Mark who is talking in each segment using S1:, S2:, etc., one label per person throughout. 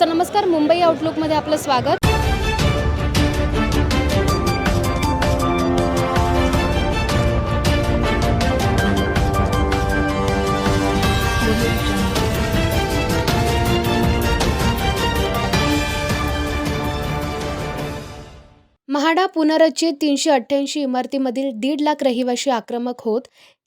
S1: Sir नमस्कार. मुंबई आउटलुकमध्ये आपलं स्वागत. म्हाडा पुनर्रचित तीनशे अठ्ठ्याऐंशी इमारतीमधील दीड लाख रहिवाशी आक्रमक होत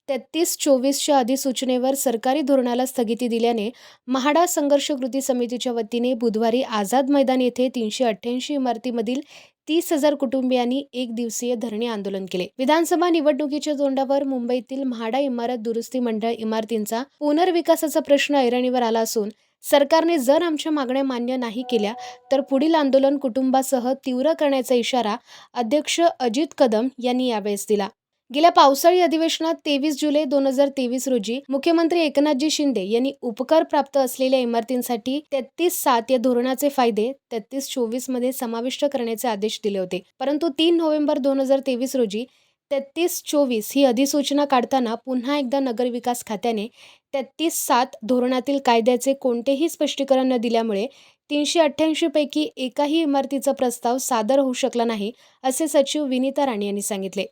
S1: तेहतीस चोवीसच्या अधिसूचनेवर सरकारी धोरणाला स्थगिती दिल्याने म्हाडा संघर्ष कृती समितीच्या वतीने बुधवारी आझाद मैदान येथे तीनशे अठ्ठ्याऐंशी इमारतीमधील तीस हजार कुटुंबियांनी एक दिवसीय धरणे आंदोलन केले. विधानसभा निवडणुकीच्या तोंडावर मुंबईतील म्हाडा इमारत दुरुस्ती मंडळ इमारतींचा पुनर्विकासाचा प्रश्न ऐरणीवर आला असून सरकारने जर आमच्या मागण्या मान्य नाही केल्या तर पुढील आंदोलन कुटुंबासह तीव्र करण्याचा इशारा अध्यक्ष अजित कदम यांनी यावेळेस दिला. गेल्या पावसाळी अधिवेशनात तेवीस जुलै दोन हजार तेवीस रोजी मुख्यमंत्री एकनाथजी शिंदे यांनी उपकार प्राप्त असलेल्या इमारतींसाठी तेहतीस सात या धोरणाचे फायदे तेहतीस चोवीसमध्ये समाविष्ट करण्याचे आदेश दिले होते. परंतु तीन नोव्हेंबर दोन हजार तेवीस रोजी तेहतीस चोवीस ही अधिसूचना काढताना पुन्हा एकदा नगरविकास खात्याने तेहतीस सात धोरणातील कायद्याचे कोणतेही स्पष्टीकरण न दिल्यामुळे तीनशे अठ्ठ्याऐंशी पैकी एकाही इमारतीचा प्रस्ताव सादर होऊ शकला नाही असे सचिव विनीता राणे यांनी सांगितले.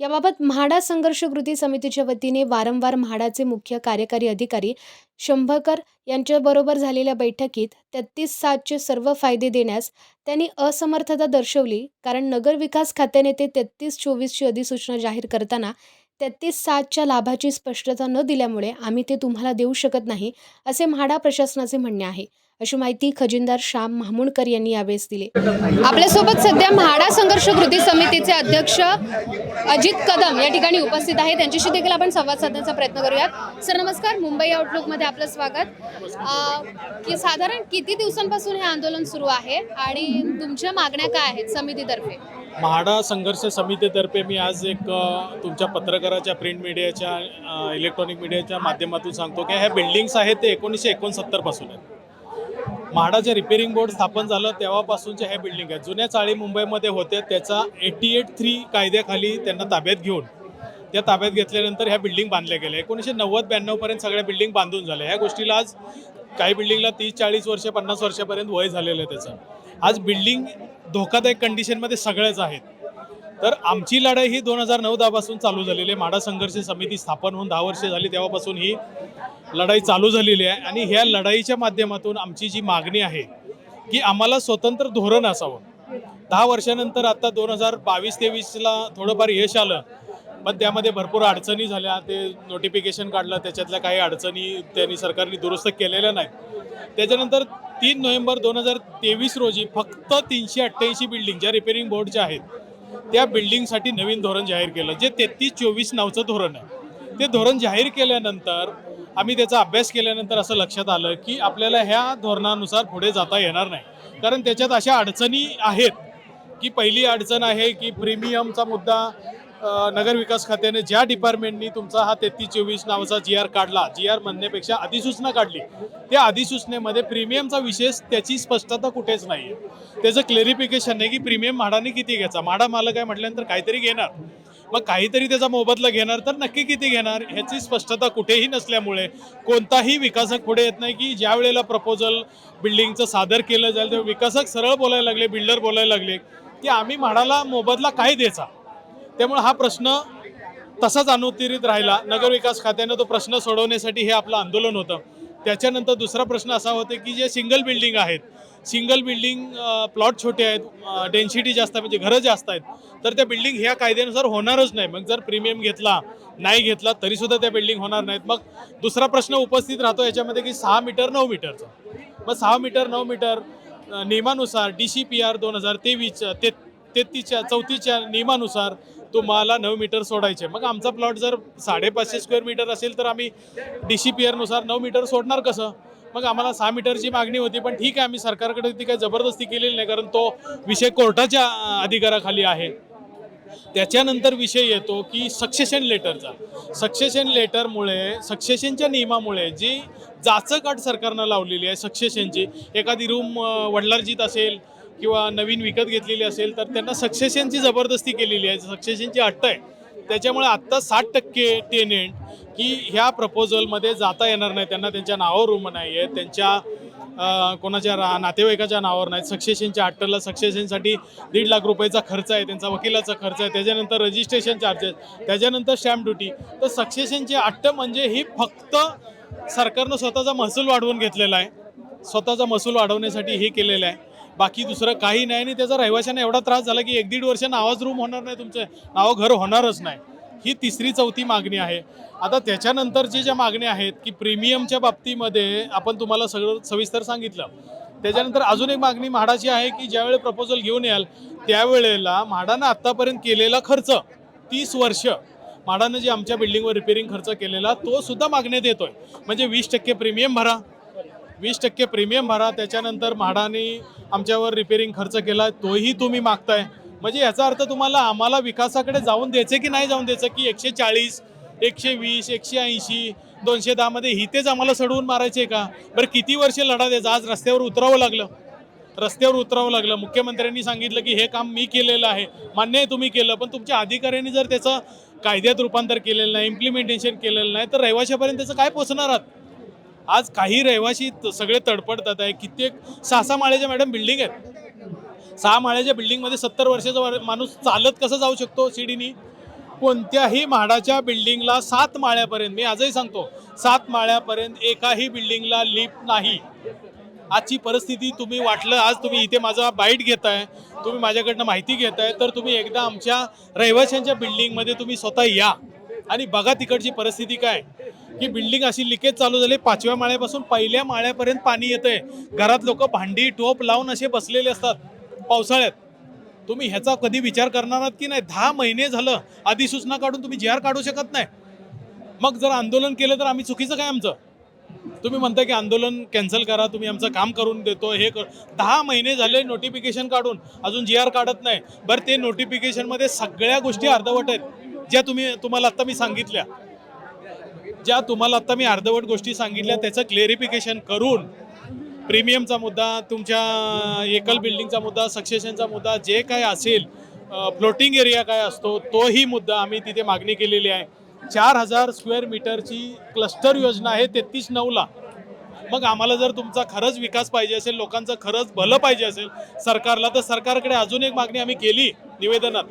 S1: याबाबत म्हाडा संघर्ष कृती समितीच्या वतीने वारंवार म्हाडाचे मुख्य कार्यकारी अधिकारी शंभकर यांच्याबरोबर झालेल्या बैठकीत तेहतीस सातचे सर्व फायदे देण्यास त्यांनी असमर्थता दर्शवली. कारण नगरविकास खात्याने ते तेहतीस चोवीसची अधिसूचना जाहीर करताना तेहतीस सातच्या लाभाची स्पष्टता न दिल्यामुळे आम्ही ते तुम्हाला देऊ शकत नाही असे म्हाडा प्रशासनाचे म्हणणे आहे. अशी माहिती खजिनदार श्याम महामुणकर यांनी यावेळेस दिली. आपल्यासोबत सध्या म्हाडा संघर्ष कृती समितीचे अध्यक्ष अजित कदम या ठिकाणी उपस्थित आहेत. त्यांच्याशी देखील आपण संवाद साधण्याचा प्रयत्न करूयात. सर नमस्कार. मुंबई आउटलुकमध्ये आपलं स्वागत. की साधारण किती दिवसांपासून हे आंदोलन सुरू आहे आणि तुमच्या मागण्या काय आहेत समितीतर्फे?
S2: म्हाडा संघर्ष समितीतर्फे मी आज एक तुमच्या पत्रकाराच्या प्रिंट मीडियाच्या इलेक्ट्रॉनिक मीडियाच्या माध्यमातून सांगतो की ह्या बिल्डिंग्स आहेत ते एकोणीसशे एकोणसत्तरपासून आहेत. म्हाडाचे रिपेरिंग बोर्ड स्थापन झालं तेव्हापासूनच्या ह्या बिल्डिंग आहेत जुन्या चाळी मुंबईमध्ये होते त्याचा एटी एट थ्री कायद्याखाली त्यांना ताब्यात घेऊन त्या ताब्यात घेतल्यानंतर ह्या बिल्डिंग बांधल्या गेल्या. एकोणीसशे नव्वद ब्याण्णवपर्यंत सगळ्या बिल्डिंग बांधून झाल्या. ह्या गोष्टीला आज काही बिल्डिंगला तीस चाळीस वर्ष पन्नास वर्षापर्यंत वय झालेलं आहे त्याचं. आज बिल्डिंग धोकादायक कंडिशनमध्ये सगळ्याच आहेत. तर आमची लढाई ही दोन हजार नऊ दहापासून चालू झालेली आहे. माडा संघर्ष समिती स्थापन होऊन दहा वर्ष झाली तेव्हापासून ही लढाई चालू झालेली आहे. आणि ह्या लढाईच्या माध्यमातून आमची जी मागणी आहे की आम्हाला स्वतंत्र धोरण असावं. दहा वर्षानंतर आता दोन हजार बावीस तेवीसला थोडंफार यश आलं पण त्यामध्ये भरपूर अडचणी झाल्या. ते नोटिफिकेशन काढलं त्याच्यातल्या काही अडचणी त्यांनी सरकारने दुरुस्त केलेल्या नाहीत. त्याच्यानंतर तीन नोव्हेंबर दोन हजार तेवीस रोजी फक्त तीनशे अठ्ठ्याऐंशी बिल्डिंग ज्या रिपेरिंग बोर्डच्या आहेत त्या बिल्डिंगसाठी नवीन धोरण जाहीर केलं. जे तेहतीस चोवीस नावचं धोरण आहे. ते धोरण जाहीर केल्यानंतर आम्ही त्याचा अभ्यास केल्यानंतर असं लक्षात आलं की आपल्याला ह्या धोरणानुसार पुढे जाता येणार नाही. कारण त्याच्यात अशा अडचणी आहेत की पहिली अडचण आहे की प्रीमियमचा मुद्दा नगर नगरविकास खात्याने ज्या डिपार्टमेंटनी तुमचा हा तेहतीस चोवीस नावाचा जी आर काढला जी आर म्हणण्यापेक्षा अधिसूचना काढली त्या अधिसूचनेमध्ये प्रीमियमचा विशेष त्याची स्पष्टता कुठेच नाही आहे त्याचं क्लेरिफिकेशन नाही की प्रीमियम म्हाडाने किती घ्यायचा? म्हाडा मालक आहे म्हटल्यानंतर काहीतरी घेणार. मग काहीतरी त्याचा मोबदला घेणार तर नक्की किती घेणार? ह्याची स्पष्टता कुठेही नसल्यामुळे कोणताही विकासक पुढे येत नाही की ज्या वेळेला प्रपोजल बिल्डिंगचं सादर केलं जाईल तेव्हा विकासक सरळ बोलायला लागले बिल्डर बोलायला लागले की आम्ही म्हाडाला मोबदला काय द्यायचा? त्यामुळे हा प्रश्न तसाच अनुत्तरित राहिला. नगरविकास खात्यानं तो प्रश्न सोडवण्यासाठी हे आपलं आंदोलन होतं. त्याच्यानंतर दुसरा प्रश्न असा होता की जे सिंगल बिल्डिंग आहेत सिंगल बिल्डिंग प्लॉट छोटे आहेत डेन्सिटी जास्त आहे म्हणजे घरं जास्त आहेत तर त्या बिल्डिंग ह्या कायद्यानुसार होणारच नाही. मग जर प्रीमियम घेतला नाही घेतला तरीसुद्धा त्या बिल्डिंग होणार नाहीत. मग दुसरा प्रश्न उपस्थित राहतो याच्यामध्ये की सहा मीटर नऊ मीटरचा मग सहा मीटर नऊ मीटर नियमानुसार डी सी पी आर दोन हजार तेवीसच्या ते तेहतीसच्या चौतीसच्या नियमानुसार तुम्हाला नऊ मीटर सोडायचे. मग आमचा प्लॉट जर साडेपाचशे स्क्वेअर मीटर असेल तर आम्ही डी सी पी आरनुसार नऊ मीटर सोडणार कसं? मग आम्हाला सहा मीटरची मागणी होती पण ठीक आहे आम्ही सरकारकडे ती काही जबरदस्ती केलेली नाही कारण तो विषय कोर्टाच्या अधिकाराखाली आहे. त्याच्यानंतर विषय येतो की सक्सेशन लेटरचा सक्सेशन लेटरमुळे सक्सेशनच्या नियमामुळे जी जाचक अट सरकारनं लावलेली आहे सक्सेशनची एखादी रूम वडलार्जित असेल किंवा नवीन विकत घेतलेली असेल तर त्यांना सक्सेशनची जबरदस्ती केलेली आहे. सक्सेशनची अट्ट आहे. त्याच्यामुळे आत्ता साठ टक्के टेनेंट की ह्या प्रपोजलमध्ये जाता येणार नाही. त्यांना त्यांच्या नावावर रूम नाही आहे त्यांच्या कोणाच्या रा नातेवाईकाच्या नावावर नाहीत सक्सेशनच्या अट्टरला सक्सेशनसाठी दीड लाख रुपयाचा खर्च आहे. त्यांचा वकिलाचा खर्च आहे. त्याच्यानंतर रजिस्ट्रेशन चार्जेस त्याच्यानंतर स्टॅम्प ड्युटी तर सक्सेशनची अट्ट म्हणजे ही फक्त सरकारनं स्वतःचा महसूल वाढवून घेतलेला आहे. स्वतःचा महसूल वाढवण्यासाठी हे केलेलं आहे. बाकी दुसरं काही नाही आणि त्याचा रहिवाशांना एवढा त्रास झाला की एक दीड वर्ष नावाच रूम होणार नाही तुमचं नावं घर होणारच नाही. ही तिसरी चौथी मागणी आहे. आता त्याच्यानंतरची ज्या मागण्या आहेत की प्रीमियमच्या बाबतीमध्ये आपण तुम्हाला सगळं सविस्तर सांगितलं. त्याच्यानंतर अजून एक मागणी म्हाडाची आहे की ज्यावेळी प्रपोजल घेऊन याल त्यावेळेला म्हाडानं आत्तापर्यंत केलेला खर्च तीस वर्ष म्हाडानं जे आमच्या बिल्डिंगवर रिपेरिंग खर्च केलेला तो सुद्धा मागण्यात येतोय म्हणजे वीस टक्के प्रीमियम भरा. वीस टक्के प्रीमियम भरा. त्याच्यानंतर म्हाडाने आमच्यावर रिपेरिंग खर्च केला तोही तुम्ही मागताय. म्हणजे याचा अर्थ तुम्हाला आम्हाला विकासाकडे जाऊन द्यायचं की नाही जाऊन द्यायचं की एकशे चाळीस एकशे वीस एकशे ऐंशी दोनशे दहामध्ये हितेच आम्हाला सडवून मारायचे का? बरं किती वर्ष लढा द्यायचा? आज रस्त्यावर उतरावं लागलं. रस्त्यावर उतरावं लागलं. मुख्यमंत्र्यांनी सांगितलं की हे काम मी केलेलं आहे. मान्य आहे तुम्ही केलं पण तुमच्या अधिकाऱ्यांनी जर त्याचं कायद्यात रूपांतर केलेलं नाही इम्प्लिमेंटेशन केलेलं नाही तर रहिवाशापर्यंत त्याचं काय पोचणार आहात? आज काही रहिवाशी त- सगळे तडपडतात आहे. कित्येक सहा सहा माळ्याच्या मॅडम बिल्डिंग आहेत. सहा माळ्याच्या बिल्डिंगमध्ये सत्तर वर्षाचा वर- माणूस चालत कसं जाऊ शकतो शिडीनी कोणत्याही म्हाडाच्या बिल्डिंगला सात माळ्यापर्यंत मी आजही सांगतो सात माळ्यापर्यंत एकाही बिल्डिंगला लिफ्ट नाही. आजची परिस्थिती तुम्ही वाटलं आज तुम्ही इथे माझा बाईट घेताय तुम्ही माझ्याकडनं माहिती घेताय तर तुम्ही एकदा आमच्या रहिवाशांच्या बिल्डिंगमध्ये तुम्ही स्वतः या. आणि बघा तिकडची परिस्थिती काय. की बिल्डिंग अशी लिकेज चालू झाली. पाचव्या माळ्यापासून पहिल्या माळ्यापर्यंत पाणी येतंय. घरात लोक भांडी टोप लावून असे बसलेले असतात. पावसाळ्यात. तुम्ही ह्याचा कधी विचार करणार आहात की नाही? दहा महिने झालं. अधिसूचना काढून तुम्ही जी आर काढू शकत नाही. मग जर आंदोलन केलं तर आम्ही चुकीचं काय आमचं? तुम्ही म्हणता की आंदोलन कॅन्सल करा. तुम्ही आमचं काम करून देतो. हे कर. दहा महिने झाले नोटिफिकेशन काढून. अजून जी आर काढत नाही. बरं ते नोटिफिकेशनमध्ये सगळ्या गोष्टी अर्धवट आहेत. ज्या तुम्ही तुम्हाला आत्ता मी सांगितल्या ज्या तुम्हाला आत्ता मी अर्धवट गोष्टी सांगितल्या त्याचं क्लेरिफिकेशन करून प्रीमियमचा मुद्दा तुमच्या एकल बिल्डिंगचा मुद्दा सक्सेशनचा मुद्दा जे काय असेल फ्लोटिंग एरिया काय असतो तोही मुद्दा आम्ही तिथे मागणी केलेली आहे. चार हजार स्क्वेअर मीटरची क्लस्टर योजना आहे तेहतीस नऊला. मग आम्हाला जर तुमचा खरंच विकास पाहिजे असेल लोकांचं खरंच भलं पाहिजे असेल सरकारला तर सरकारकडे अजून एक मागणी आम्ही केली निवेदनात.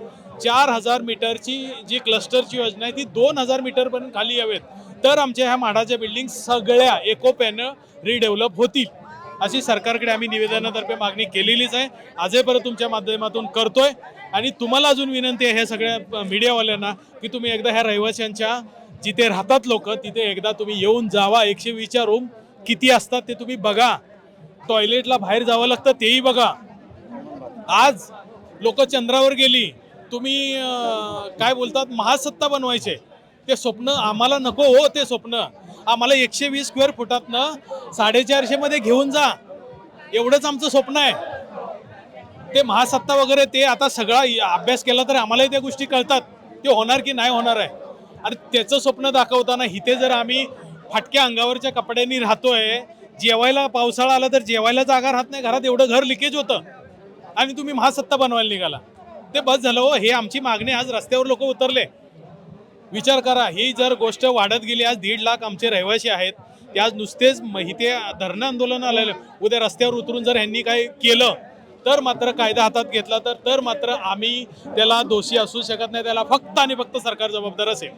S2: चार हजार मीटरची जी क्लस्टरची योजना आहे ती दोन हजार मीटरपर्यंत खाली यावेत. तर आमच्या ह्या म्हाडाच्या बिल्डिंग सगळ्या एकोप्यानं रिडेव्हलप होतील अशी सरकारकडे आम्ही निवेदनातर्फे मागणी केलेलीच आहे. आजही परत तुमच्या माध्यमातून करतोय. आणि तुम्हाला अजून विनंती आहे ह्या सगळ्या मीडियावाल्यांना की तुम्ही एकदा ह्या रहिवाशांच्या जिथे राहतात लोक तिथे एकदा तुम्ही येऊन जावा. एकशे वीसच्या रूम किती असतात ते तुम्ही बघा. टॉयलेटला बाहेर जावं लागतं तेही बघा. आज लोक चंद्रावर गेली. तुम्ही काय बोलतात महासत्ता बनवायचे. ते स्वप्न आम्हाला नको हो ते स्वप्न. आम्हाला एकशे वीस स्क्वेअर फुटातनं साडेचारशेमध्ये घेऊन जा. एवढंच आमचं स्वप्न आहे. ते महासत्ता वगैरे ते आता सगळा अभ्यास केला तर आम्हालाही त्या गोष्टी कळतात. ते होणार की नाही होणार आहे. आणि त्याचं स्वप्न दाखवताना इथे जर आम्ही फाटक्या अंगावरच्या कपड्यांनी राहतोय. जेवायला पावसाळा आला तर जेवायला जागा राहत नाही. घरात एवढं घर लिकेज होतं. आणि तुम्ही महासत्ता बनवायला निघाला. ते बस झालं हो हे आमची मागणी आज रस्त्यावर लोक उतरले. विचार करा. ही जर गोष्ट वाढत गेली आज दीड लाख आमचे रहिवासी आहेत. ते आज नुसतेच माहिती धरणं आंदोलन आलेलं. उद्या रस्त्यावर उतरून जर ह्यांनी काय केलं तर मात्र कायदा हातात घेतला तर तर मात्र आम्ही त्याला दोषी असू शकत नाही. त्याला फक्त आणि फक्त सरकार जबाबदार असेल.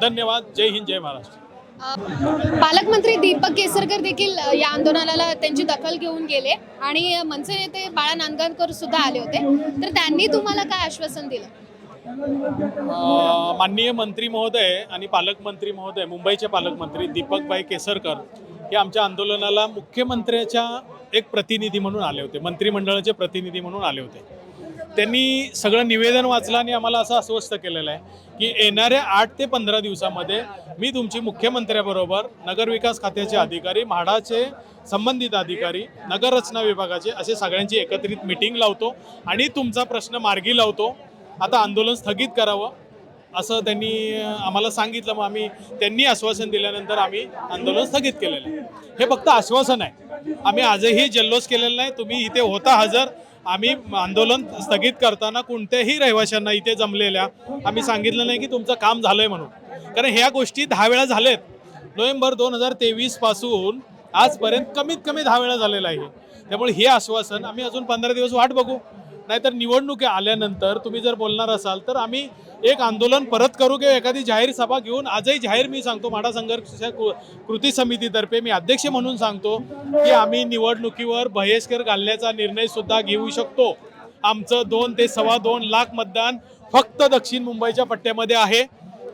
S2: धन्यवाद. जय हिंद जय महाराष्ट्र.
S1: पालकमंत्री दीपक केसरकर देखील या आंदोलनाला त्यांची दखल घेऊन गेले आणि मनसे नेते बाळा नांदगावकर सुद्धा आले होते. तर त्यांनी तुम्हाला काय आश्वासन दिलं?
S2: माननीय मंत्री महोदय आणि पालकमंत्री महोदय मुंबईचे पालकमंत्री दीपकभाई केसरकर हे आमच्या आंदोलनाला मुख्यमंत्र्याच्या एक प्रतिनिधी म्हणून आले होते मंत्रिमंडळाचे प्रतिनिधी म्हणून आले होते. त्यांनी सगळं निवेदन वाचलं आणि आम्हाला असं आश्वस्त केलेलं आहे की येणाऱ्या आठ ते पंधरा दिवसामध्ये मी तुमची मुख्यमंत्र्याबरोबर नगरविकास खात्याचे अधिकारी म्हाडाचे संबंधित अधिकारी नगररचना विभागाचे असे सगळ्यांची एकत्रित मिटिंग लावतो आणि तुमचा प्रश्न मार्गी लावतो. आता आंदोलन स्थगित करावं असं त्यांनी आम्हाला सांगितलं. मग आम्ही त्यांनी आश्वासन दिल्यानंतर आम्ही आंदोलन स्थगित केलेलं आहे. हे फक्त आश्वासन आहे. आम्ही आजही जल्लोष केलेला नाही. तुम्ही इथे होता हजर. आम्ही आंदोलन स्थगित करताना कोणत्याही रहिवाशांना इथे जमलेल्या आम्ही सांगितलं नाही की तुमचं काम झालंय म्हणून. कारण ह्या गोष्टी दहा वेळा झालेत. नोव्हेंबर दोन हजार तेवीसपासून आजपर्यंत कमीत कमी दहा वेळा झालेलं आहे. त्यामुळे हे आश्वासन आम्ही अजून पंधरा दिवस वाट बघू. नाहीतर निवडणुकी आल्यानंतर तुम्ही जर बोलणार असाल तर आम्ही एक आंदोलन परत करू किंवा एखादी जाहीर सभा घेऊन आजही जाहीर मी सांगतो माडा संघर्ष कृती समितीतर्फे मी अध्यक्ष म्हणून सांगतो की आम्ही निवडणुकीवर बहिष्कार घालण्याचा निर्णय सुद्धा घेऊ शकतो. आमचं दोन ते सव्वा दोन लाख मतदान फक्त दक्षिण मुंबईच्या पट्ट्यामध्ये आहे.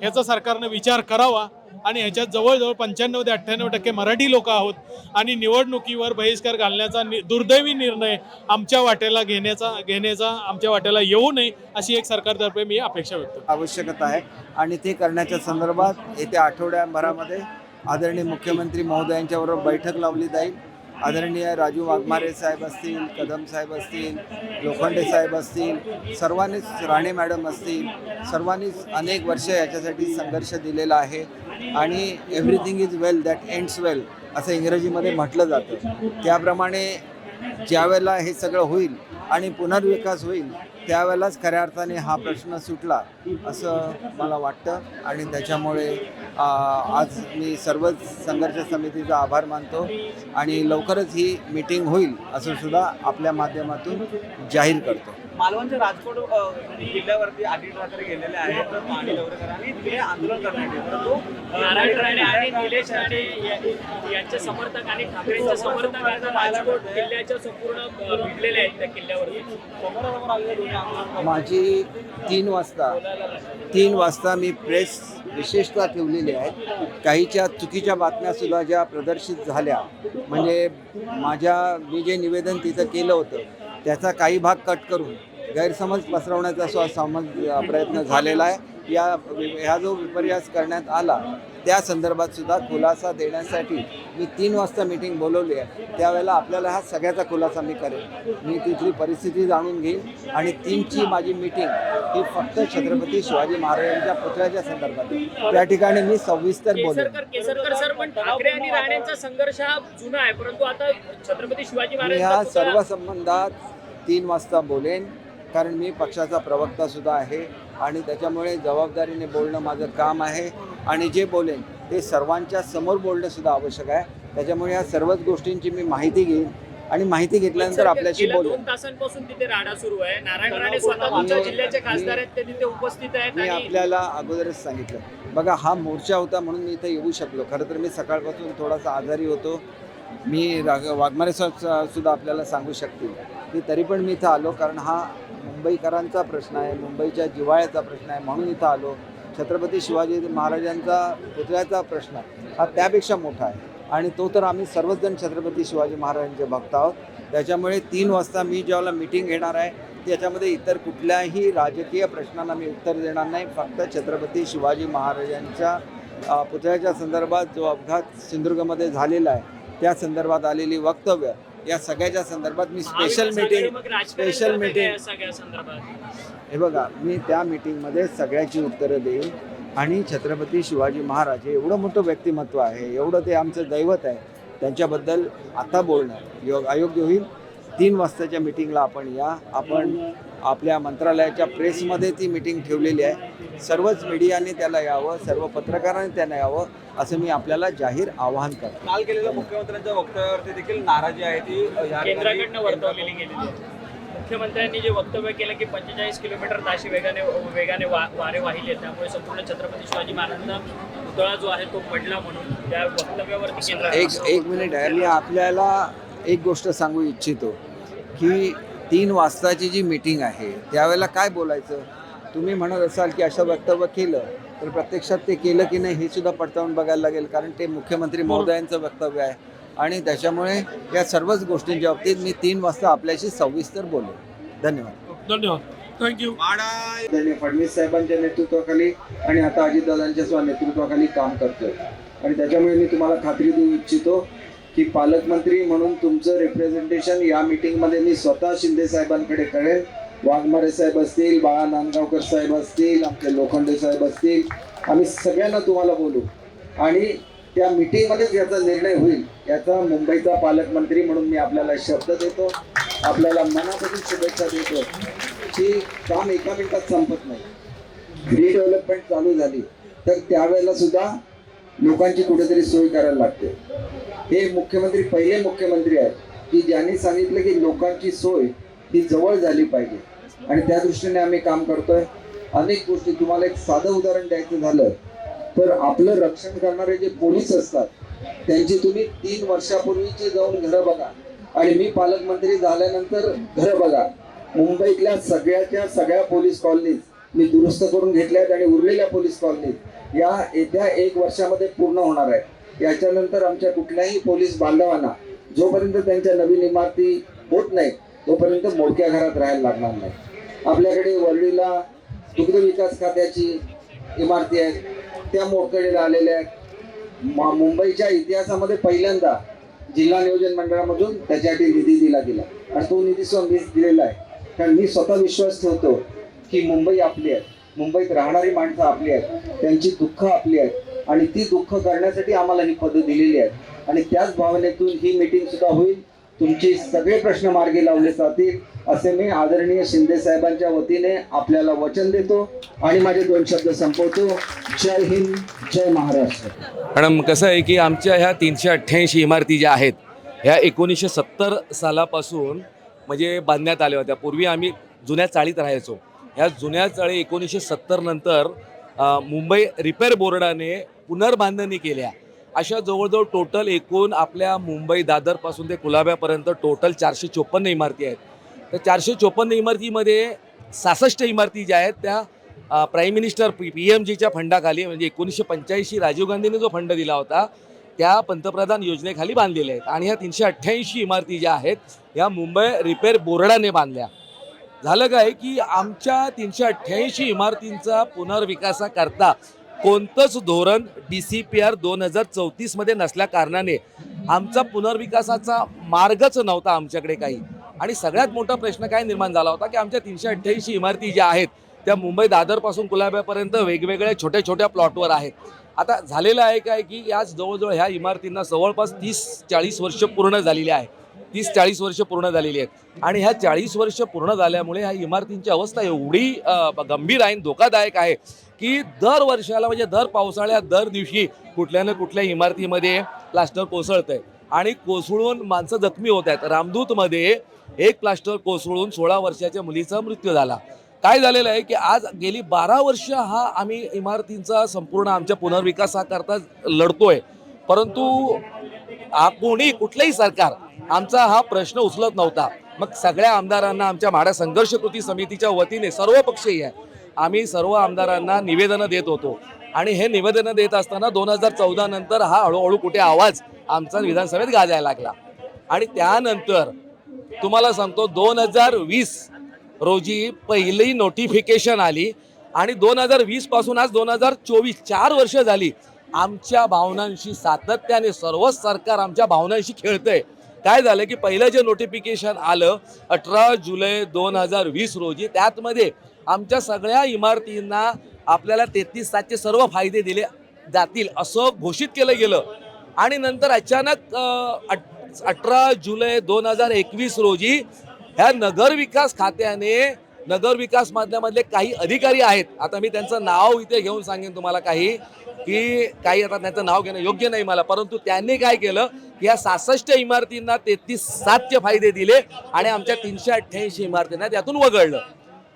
S2: ह्याचा सरकारनं विचार करावा. आणि ह्याच्यात जवळजवळ पंच्याण्णव ते अठ्ठ्याण्णव टक्के मराठी लोक आहोत. आणि निवडणुकीवर बहिष्कार घालण्याचा नि दुर्दैवी निर्णय आमच्या वाट्याला घेण्याचा घेण्याचा आमच्या वाट्याला येऊ नये अशी एक सरकारतर्फे मी अपेक्षा व्यक्त
S3: आवश्यकता आहे. आणि ते करण्याच्या संदर्भात येत्या आठवड्याभरामध्ये आदरणीय मुख्यमंत्री महोदयांच्याबरोबर बैठक लावली जाईल. आदरणीय राजू वाघमारे साहेब असतील कदम साहेब असतील लोखंडे साहेब असतील सर्वांनीच राणे मॅडम असतील सर्वांनीच अनेक वर्ष याच्यासाठी संघर्ष दिलेला आहे आणि everything is well that ends well असं इंग्रजीमध्ये म्हटलं जातं. त्याप्रमाणे ज्यावेळेला हे सगळं होईल आणि पुनर्विकास होईल त्यावेळेलाच खऱ्या अर्थाने हा प्रश्न सुटला असं मला वाटतं आणि त्याच्यामुळे आज मी सर्वच संघर्ष समितीचा आभार मानतो आणि लवकरच ही मीटिंग होईल असं सुद्धा आपल्या माध्यमातून जाहीर करतो.
S4: मालवणच्या राजकोट अ, किल्ल्यावरती आदिल ठाकरे गेलेले आहेत पाणी आणि तिथे आंदोलन करण्यात
S5: नारायण राणे आणि निलेश राणे या- यांचे समर्थक आणि ठाकरेंचे समर्थक आता राजकोट किल्ल्याच्या संपूर्ण भिडलेले आहेत त्या किल्ल्यावरती.
S3: माझी तीन वाजता तीन वाजता मी प्रेस विशेषतः ठेवलेली आहेत. काहीच्या चुकीच्या बातम्यासुद्धा ज्या प्रदर्शित झाल्या म्हणजे माझ्या मी जे निवेदन तिथं केलं होतं त्याचा काही भाग कट करून गैरसमज पसरवण्याचा असा समज प्रयत्न झालेला आहे. या ह्या जो विपर्यास करण्यात आला त्या संदर्भात सुद्धा खुलासा देण्यासाठी मी तीन वाजता मीटिंग बोलवली आहे. त्यावेळेला आपल्याला हा सगळ्याचा खुलासा मी करेन. मी तिथली परिस्थिती जाणून घेईन आणि तीनची माझी मीटिंग ही फक्त छत्रपती शिवाजी महाराजांच्या पुतळ्याच्या संदर्भात. त्या ठिकाणी मी सविस्तर बोलेन.
S5: संघर्ष हा जुना आहे परंतु आता छत्रपती शिवाजी
S3: मी
S5: महाराजांचा
S3: ह्या सर्व संबंधात तीन वाजता बोलेन कारण मी पक्षाचा प्रवक्ता सुद्धा आहे. आणि त्याच्यामुळे जबाबदारीने बोलणं माझं काम आहे. आणि जे बोलेन ते सर्वांच्या समोर बोलणं सुद्धा आवश्यक आहे. त्याच्यामुळे या सर्वच गोष्टींची मी माहिती घेईन. आणि माहिती घेतल्यानंतर आपल्याशी बोलेन
S5: दोन तासांपासून तिथे राडा सुरू आहे. नारायण राणे स्वतः तुमच्या जिल्ह्याचे खासदार आहेत ते तिथे उपस्थित आहेत
S3: मी
S5: आणि
S3: आपल्याला अगोदरच सांगितलं. बघा हा मोर्चा होता म्हणून मी इथे येऊ शकलो. खरं तर मी सकाळपासून थोडासा आजारी होतो. मी राग वाघमारे सर सुद्धा आपल्याला सांगू शकतील. की तरी पण मी इथं आलो कारण हा मुंबईकरांचा प्रश्न आहे मुंबईच्या जिव्हाळ्याचा प्रश्न आहे म्हणून इथं आलो. छत्रपती शिवाजी महाराजांचा पुतळ्याचा प्रश्न हा त्यापेक्षा मोठा आहे. आणि तो तर आम्ही सर्वचजण छत्रपती शिवाजी महाराजांचे भक्त आहोत. त्याच्यामुळे तीन वाजता मी ज्यावेळेला मीटिंग घेणार आहे त्याच्यामध्ये इतर कुठल्याही राजकीय प्रश्नांना मी उत्तर देणार नाही. फक्त छत्रपती शिवाजी महाराजांच्या पुतळ्याच्या संदर्भात जो अपघात सिंधुदुर्गमध्ये झालेला आहे त्या संदर्भात आलेली वक्तव्य या सगळ्याच्या संदर्भात मी स्पेशल मीटिंग स्पेशल मीटिंग
S5: सगळ्या संदर्भात.
S3: हे बघा मी त्या मीटिंगमध्ये सगळ्याची उत्तरं देईन. आणि छत्रपती शिवाजी महाराज हे एवढं मोठं व्यक्तिमत्व आहे एवढं ते आमचं दैवत आहे त्यांच्याबद्दल आता बोलणं योग अयोग्य होईल तीन वाजताच्या मीटिंगला आपण या. आपण आपल्या मंत्रालयाच्या प्रेसमध्ये ती मीटिंग ठेवलेली आहे. सर्वच मीडियाने त्याला यावं सर्व पत्रकारांनी त्यांना यावं असं मी आपल्याला जाहीर आवाहन करतो.
S4: काल केलेल्या मुख्यमंत्र्यांच्या वक्तव्यावरती देखील नाराजी आहे ती.
S5: केंद्राकडनं वर्तवलेली गेलेली आहे. मुख्यमंत्र्यांनी जे वक्तव्य केलं की पंचेचाळीस किलोमीटर ताशी वेगाने वेगाने वा वारे वाहिले. त्यामुळे संपूर्ण छत्रपती शिवाजी महाराजांचा पुतळा जो आहे तो पडला म्हणून त्या वक्तव्यावरती केंद्र
S3: एक एक मिनिट आहे. मी आपल्याला एक गोष्ट सांगू इच्छितो की तीन वाजताची जी मीटिंग आहे त्यावेळेला काय बोलायचं? तुम्ही म्हणत असाल की असं वक्तव्य केलं तर प्रत्यक्षात ते केलं की नाही हे सुद्धा पडताळून बघायला लागेल कारण ते मुख्यमंत्री महोदयांचं वक्तव्य आहे. आणि त्याच्यामुळे या सर्वच गोष्टींच्या बाबतीत मी तीन वाजता आपल्याशी सविस्तर बोलेन. धन्यवाद.
S2: धन्यवाद. थँक्यू
S3: फडणवीस साहेबांच्या नेतृत्वाखाली आणि आता अजितदादांच्या स्व नेतृत्वाखाली काम करतोय. आणि त्याच्यामुळे मी तुम्हाला खात्री देऊ इच्छितो की पालकमंत्री म्हणून तुमचं रिप्रेझेंटेशन या मीटिंगमध्ये मी स्वतः शिंदे साहेबांकडे करेन वाघमारे साहेब असतील बाळा नांदगावकर साहेब असतील आमचे लोखंडे साहेब असतील आम्ही सगळ्यांना तुम्हाला बोलू. आणि त्या मीटिंगमध्येच याचा निर्णय होईल. याचा मुंबईचा पालकमंत्री म्हणून मी आपल्याला शब्द देतो आपल्याला मनापासून शुभेच्छा देतो की काम एका मिनिटात संपत नाही. रिडेव्हलपमेंट चालू झाली. तर त्यावेळेला सुद्धा लोकांची कुठेतरी सोय करायला लागते. हे मुख्यमंत्री पहिले मुख्यमंत्री आहेत की ज्यांनी सांगितलं की लोकांची सोय ही जवळ झाली पाहिजे. आणि त्या दृष्टीने आम्ही काम करतोय. अनेक गोष्टी तुम्हाला एक साधं उदाहरण द्यायचं झालं तर आपलं रक्षण करणारे जे पोलीस असतात त्यांची तुम्ही तीन वर्षापूर्वीचे जाऊन घरं बघा. आणि मी पालकमंत्री झाल्यानंतर घरं बघा. मुंबईतल्या सगळ्याच्या सगळ्या पोलीस कॉलनीज मी दुरुस्त करून घेतल्या आहेत आणि उरलेल्या पोलीस कॉलनीज या येत्या एक वर्षामध्ये पूर्ण होणार आहे याच्यानंतर आमच्या कुठल्याही पोलीस बांधवांना जोपर्यंत त्यांच्या नवीन इमारती होत नाही तोपर्यंत मोडक्या घरात राहायला लागणार नाही. आपल्याकडे वरळीला दुग्ध विकास खात्याची इमारती आहेत त्या मोडकडेला आलेल्या आहेत. मा- मुंबईच्या इतिहासामध्ये पहिल्यांदा जिल्हा नियोजन मंडळामधून त्याच्यासाठी निधी दिला गेला. आणि तो निधी स्वतः मीच दिलेला आहे. कारण मी स्वतः विश्वास ठेवतो की मुंबई आपली आहे. मुंबईत राहणारी माणसं आपली आहेत. त्यांची दुःख आपली आहेत. आणि ती दुःख करण्यासाठी आम्हाला ही पदं दिलेली आहेत. आणि त्याच भावनेतून ही मीटिंग सुद्धा होईल. तुमचे सगळे प्रश्न मार्गी लावले जातील असे मी आदरणीय शिंदे साहेबांच्या वतीने आपल्याला वचन देतो आणि माझे दोन शब्द संपवतो. जय हिंद जय महाराष्ट्र.
S6: मॅडम कसं आहे की आमच्या ह्या तीनशे अठ्ठ्याऐंशी इमारती ज्या आहेत ह्या एकोणीसशे सत्तर सालापासून म्हणजे बांधण्यात आल्या होत्या. पूर्वी आम्ही जुन्या चाळीत राहायचो. ह्या जुन्या चाळी एकोणीसशे सत्तर नंतर मुंबई रिपेअर बोर्डाने पुनर्बांधणी केल्या. अशा जवळजवळ टोटल एकूण आपल्या मुंबई दादरपासून ते कुलाब्यापर्यंत टोटल चारशे चोपन्न इमारती आहेत. तर चारशे चोपन्न इमारतीमध्ये सहासष्ट इमारती ज्या आहेत त्या prime minister P P M जीच्या फंडाखाली म्हणजे एकोणीसशे पंच्याऐंशी राजीव गांधीने जो फंड दिला होता त्या पंतप्रधान योजनेखाली बांधलेल्या आहेत. आणि ह्या तीनशे अठ्ठ्याऐंशी इमारती ज्या आहेत ह्या मुंबई रिपेअर बोर्डाने बांधल्या. झालं काय की आमच्या तीनशे अठ्ठ्याऐंशी इमारतींचा पुनर्विकासाकरता कोणतंच धोरण डी सी पी आर दोन हजार चौतीसमध्ये नसल्या कारणाने आमचा पुनर्विकासाचा मार्गच नव्हता आमच्याकडे काही. आणि सगळ्यात मोठा प्रश्न काय निर्माण झाला होता की आमच्या तीनशे अठ्ठ्याऐंशी इमारती ज्या आहेत त्या मुंबई दादरपासून कुलाब्यापर्यंत वेगवेगळ्या छोट्या छोट्या प्लॉटवर आहेत. आता झालेलं आहे काय की याच जवळजवळ ह्या इमारतींना जवळपास तीस चाळीस वर्ष पूर्ण झालेली आहे. तीस चाळीस वर्ष पूर्ण झालेली आहेत. आणि ह्या चाळीस वर्ष पूर्ण झाल्यामुळे ह्या इमारतींची अवस्था एवढी गंभीर आहे धोकादायक आहे की दर वर्षाला म्हणजे दर पावसाळ्यात दर दिवशी कुठल्या ना कुठल्या इमारतीमध्ये प्लास्टर कोसळतंय. आणि कोसळून माणसं जखमी होत आहेत. रामदूतमध्ये एक प्लास्टर कोसळून सोळा वर्षाच्या मुलीचा मृत्यू झाला. काय झालेलं आहे की आज गेली बारा वर्ष हा आम्ही इमारतींचा संपूर्ण आमच्या पुनर्विकासाकरता लढतोय. परंतु कोणी कुठलंही सरकार आमचा हा प्रश्न उचलत नव्हता. मग सगळ्या आमदारांना आमच्या म्हाडा संघर्ष कृती समितीच्या वतीने सर्व पक्षीय आहे आम्ही सर्व आमदारांना निवेदनं देत होतो. आणि हे निवेदनं देत असताना दोन हजार चौदा नंतर हा हळूहळू कुठे आवाज आमचा विधानसभेत गाजायला लागला. आणि त्यानंतर तुम्हाला सांगतो दोन हजार वीस रोजी पहिली नोटिफिकेशन आली आणि दोन हजार वीसपासून आज दोन हजार चोवीस चार वर्ष झाली आमच्या भावनांशी सातत्याने सर्वच सरकार आमच्या भावनांशी खेळतंय. काय झालं की पहिलं जे नोटिफिकेशन आलं अठरा जुलै दोन हजार वीस रोजी त्यातमध्ये आमच्या सगळ्या इमारतींना आपल्याला तेहतीस सातचे सर्व फायदे दिले जातील असं घोषित केलं गेलं. आणि नंतर अचानक अठरा जुलै दोन हजार एकवीस रोजी ह्या नगरविकास खात्याने नगरविकास मधल्यामधले काही अधिकारी आहेत. आता मी त्यांचं नाव इथे घेऊन सांगेन तुम्हाला काही की काही आता त्यांचं नाव घेणं योग्य नाही मला परंतु त्यांनी काय केलं की या सहासष्ट इमारतींना तेहतीस सातचे फायदे दिले आणि आमच्या तीनशे अठ्ठ्याऐंशी इमारतींना त्यातून वगळलं.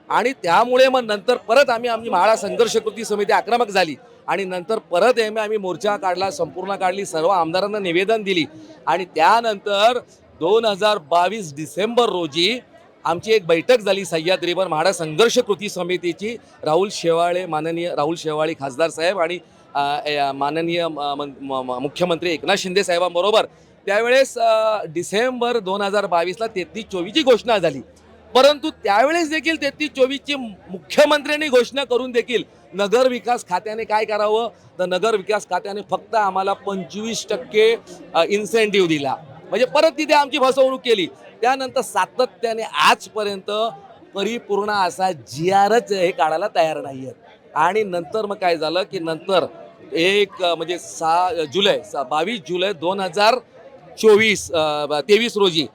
S6: आणि त्यामुळे मग नंतर परत आम्ही आमची महाडा संघर्ष कृती समिती आक्रमक झाली. आणि नंतर परत एम आम्ही मोर्चा काढला संपूर्ण काढली सर्व आमदारांना निवेदन दिली. आणि त्यानंतर दोन हजार बावीस डिसेंबर रोजी आमची एक बैठक झाली सह्याद्रीवर म्हाडा संघर्ष कृती समितीची. राहुल शेवाळे माननीय राहुल शेवाळे खासदार साहेब आणि माननीय मुख्यमंत्री एकनाथ शिंदे साहेबांबरोबर. त्यावेळेस डिसेंबर दोन हजार बावीसला तेहतीस चोवीसची घोषणा झाली. परंतु त्यावेळेस देखील तेहतीस चोवीसची मुख्यमंत्र्यांनी घोषणा करून देखील नगर विकास खात्याने काय करावं? तर नगर विकास खात्याने फक्त आम्हाला पंचवीस टक्के इन्सेंटिव्ह दिला. म्हणजे परत तिथे आमची फसवणूक केली. त्यानंतर सातत्याने आजपर्यंत परिपूर्ण असा जी आरच हे काढायला तयार नाही आहेत आणि नंतर मग काय झालं की नंतर एक म्हणजे सहा जुलै सा बावीस जुलै दोन हजार चोवीस तेवीस रोजी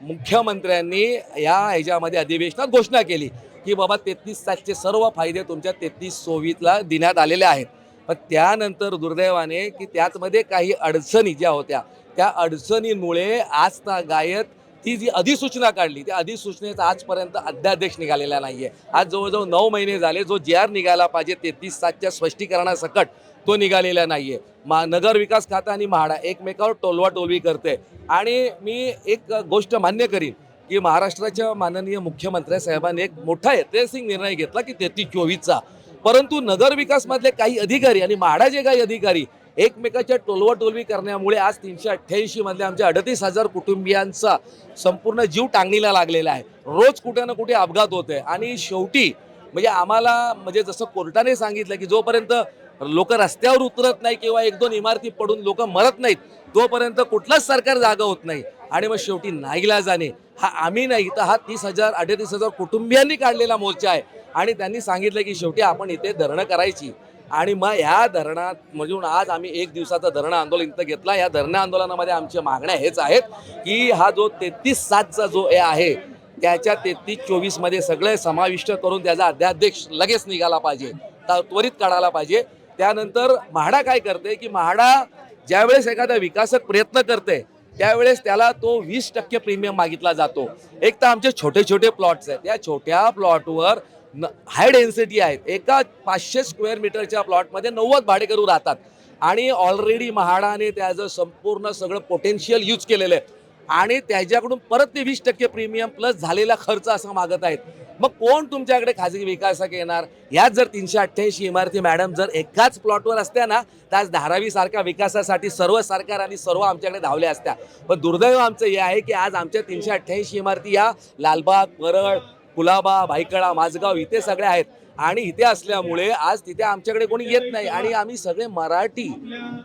S6: मुख्यमंत्र्यांनी या ह्याच्यामध्ये अधिवेशनात घोषणा केली की बाबा तेहतीस सातचे सर्व फायदे तुमच्या तेहतीस चोवीसला देण्यात आलेले आहेत. पण त्यानंतर दुर्दैवाने की त्याचमध्ये काही अडचणी ज्या होत्या त्या अडचणींमुळे आज ता गायत ती जी अधिसूचना काढली त्या अधिसूचनेचा आजपर्यंत अध्यादेश निघालेला नाही आहे आज जवळजवळ नऊ महिने झाले जो जे आर निघाला पाहिजे तेहतीस सातच्या स्पष्टीकरणासकट तो निघालेला नाही आहे मा नगर विकास खाता आणि म्हाडा एकमेकावर टोलवाटोलवी करते आणि मी एक गोष्ट मान्य करीन की महाराष्ट्राच्या माननीय मुख्यमंत्री साहेबांनी एक मोठा ऐतिहासिक निर्णय घेतला की तेहतीस चोवीसचा. परंतु नगरविकासमधले काही अधिकारी आणि म्हाडा जे काही अधिकारी एकमेकाच्या टोलवाटोलवी करण्यामुळे आज तीनशे अठ्ठ्याऐंशी मधले आमच्या अडतीस हजार कुटुंबियांचा संपूर्ण जीव टांगणीला लागलेला आहे. रोज कुठे ना कुठे अपघात होते आणि शेवटी म्हणजे आम्हाला म्हणजे जसं कोर्टाने सांगितलं की जोपर्यंत लोक रस्त्यावर उतरत नाही किंवा एक दोन इमारती पडून लोक मरत नाहीत तोपर्यंत कुठलाच सरकार जागा होत नाही. आणि मग शेवटी नाईला जाणे हा आम्ही नाही तर हा तीस हजार अडतीस हजार कुटुंबियांनी काढलेला मोर्चा आहे. आणि त्यांनी सांगितलं की शेवटी आपण इथे धरणं करायची. आणि मग ह्या धरणात म्हणून आज आम्ही एक दिवसाचं धरणं आंदोलन इथं घेतला. या धरणं आंदोलनामध्ये आमच्या मागण्या हेच आहेत की हा जो तेहतीस सातचा जो हे आहे त्याच्या तेहतीस चोवीसमध्ये सगळे समाविष्ट करून त्याचा अध्यादेश लगेच निघाला पाहिजे त्वरित काढायला पाहिजे. त्यानंतर म्हाडा काय करते की म्हाडा ज्यावेळेस एखादा विकासक प्रयत्न करते त्यावेळेस त्याला तो वीस टक्के प्रीमियम मागितला जातो. एक तर आमचे छोटे छोटे प्लॉट्स आहेत. त्या छोट्या प्लॉटवर न हाय डेन्सिटी आहेत. एका पाचशे स्क्वेअर मीटरच्या प्लॉटमध्ये नव्वद भाडेकरू राहतात. आणि ऑलरेडी म्हाडाने त्याचं संपूर्ण सगळं पोटेन्शियल यूज केलेलं आहे. आणि त्याच्याकडून परत ते वीस टक्के प्रीमियम प्लस झालेला खर्च असं मागत आहेत. मग कोण तुमच्याकडे खाजगी विकासक येणार? यात जर तीनशे अठ्ठ्याऐंशी इमारती मॅडम जर एकाच प्लॉटवर असत्या ना तर आज धारावी सारख्या विकासासाठी सर्व सरकार आणि सर्व आमच्याकडे धावल्या असत्या. पण दुर्दैव आमचं हे आहे की आज आमच्या तीनशे अठ्ठ्याऐंशी इमारती या लालबाग परळ कुलाबा भाईकडा माझगाव इथे सगळे आहेत. आणि इथे असल्यामुळे आज तिथे आमच्याकडे कोणी येत नाही. आणि आम्ही सगळे मराठी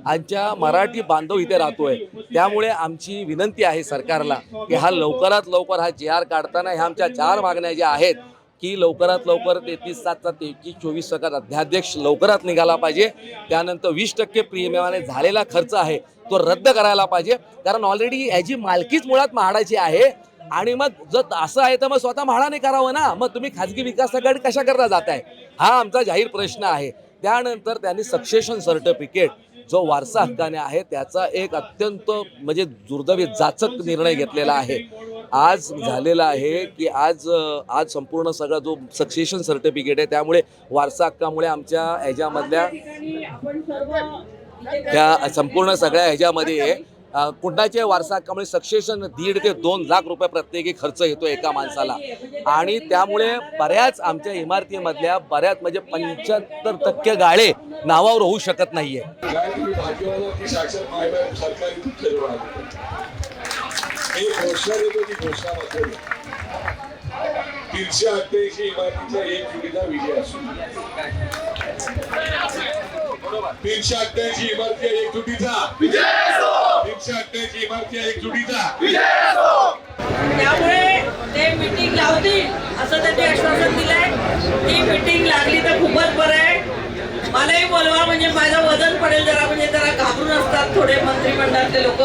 S6: आमच्या मराठी बांधव इथे राहतोय. त्यामुळे आमची विनंती आहे सरकारला की हा लवकरात लवकर हा जे आर काढताना ह्या आमच्या चार मागण्या ज्या आहेत की लवकरात लवकर तेहतीस सातचा तेहतीस चोवीस सकाळ अध्यादेश लवकरात निघाला पाहिजे. त्यानंतर वीस टक्के प्रीमियमाने झालेला खर्च आहे तो रद्द करायला पाहिजे. कारण ऑलरेडी ह्याची मालकीच मुळात म्हाडायची आहे. आणि मग जर असं आहे तर मग स्वतः म्हाडाने करावं ना? मग तुम्ही खाजगी विकासाकडे कशा करता जाताय? हा आमचा जाहीर प्रश्न आहे. त्यानंतर त्यांनी सक्सेशन सर्टिफिकेट जो वारसा हक्काने आहे त्याचा एक अत्यंत म्हणजे दुर्दैवी जाचक निर्णय घेतलेला आहे. आज झालेला आहे की आज आज संपूर्ण सगळा जो सक्सेशन सर्टिफिकेट आहे त्यामुळे वारसा हक्कामुळे आमच्या ह्याच्यामधल्या त्या संपूर्ण सगळ्या ह्याच्यामध्ये कुंडाचे वारसा हक्कामुळे सक्सेशन दीड ते दोन लाख रुपये प्रत्येकी खर्च येतो एका माणसाला. आणि त्यामुळे बऱ्याच आमच्या इमारतीमधल्या बऱ्याच म्हणजे पंच्याहत्तर टक्के गाळे नावावर होऊ शकत नाहीये.
S7: नाही. तीनशे अठ्ठ्याऐंशी एक विजय तीनशे अठ्ठ्याऐंशी इमारती एक जुटीचा तीनशे अठ्ठ्याऐंशी इमारती एक जुटीचा
S8: त्यामुळे ते मीटिंग लावतील असं त्यांनी आश्वासन दिलंय. ही मीटिंग लागली तर खूपच बरं आहे. मलाही बोलवा म्हणजे माझं वजन पडेल जरा म्हणजे जरा घाबरून असतात थोडे मंत्रिमंडळातले लोक.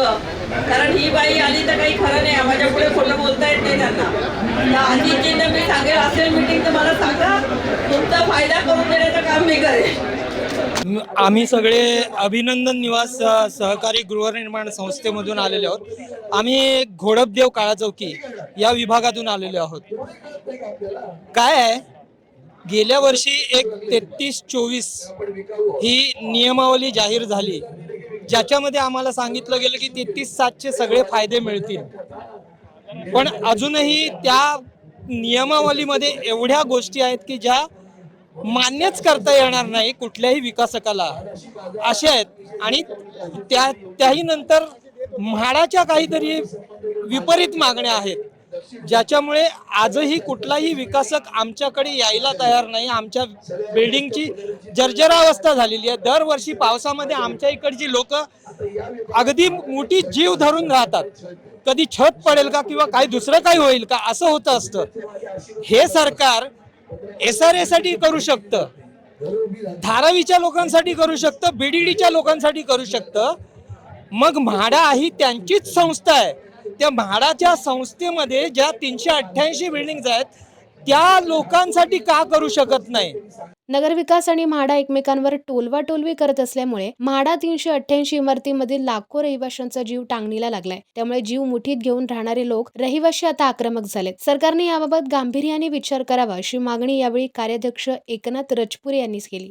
S8: कारण ही बाई आली तर काही खरं नाही माझ्या पुढे खोटं बोलता येत नाही त्यांना. तर आजीजींना मी सांगेल असेल मीटिंग तर मला सांगा. तुमचा फायदा करून देण्याचं काम मी करेल
S9: आम्ही सगळे अभिनंदन निवास सहकारी गृहनिर्माण संस्थेमधून आलेले आहोत. आम्ही घोडपदेव काळाचौकी या विभागातून आलेलो आहोत. काय आहे? गेल्या वर्षी एक तेहतीस चोवीस ही नियमावली जाहीर झाली ज्याच्यामध्ये आम्हाला सांगितलं गेलं की तेहतीस सातचे सगळे फायदे मिळतील. पण अजूनही त्या नियमावलीमध्ये एवढ्या गोष्टी आहेत की ज्या मान्यच करता येणार नाही कुठल्याही विकासकाला. असे आहेत. आणि त्या त्याही नंतर म्हाडाच्या काहीतरी विपरीत मागण्या आहेत. ज्याच्यामुळे आजही कुठलाही विकासक आमच्याकडे यायला तयार नाही. आमच्या बिल्डिंगची जर्जरावस्था झालेली आहे. दरवर्षी पावसामध्ये आमच्या इकडची लोक अगदी मोठी जीव धरून राहतात. कधी छत पडेल का किंवा काही दुसरं काही होईल का असं होतं असतं. हे सरकार एस आरसाठी करू शकतं. धारावीच्या लोकांसाठी करू शकतं बीडीडीच्या लोकांसाठी करू शकतं. मग म्हाडा ही त्यांचीच संस्था आहे. त्या म्हाडाच्या संस्थेमध्ये ज्या तीनशे अठ्ठ्याऐंशी बिल्डिंग्स आहेत त्या लोकांसाठी का करू शकत नाही?
S1: नगरविकास आणि म्हाडा एकमेकांवर टोलवाटोलवी करत असल्यामुळे म्हाडा तीनशे अठ्ठ्याऐंशी इमारतीमधील लाखो रहिवाशांचा जीव टांगणीला लागलाय. त्यामुळे जीव मुठीत घेऊन राहणारे लोक रहिवाशी आता आक्रमक झालेत. सरकारने याबाबत गांभीर्याने विचार करावा अशी मागणी यावेळी कार्याध्यक्ष एकनाथ रजपुरे यांनी केली.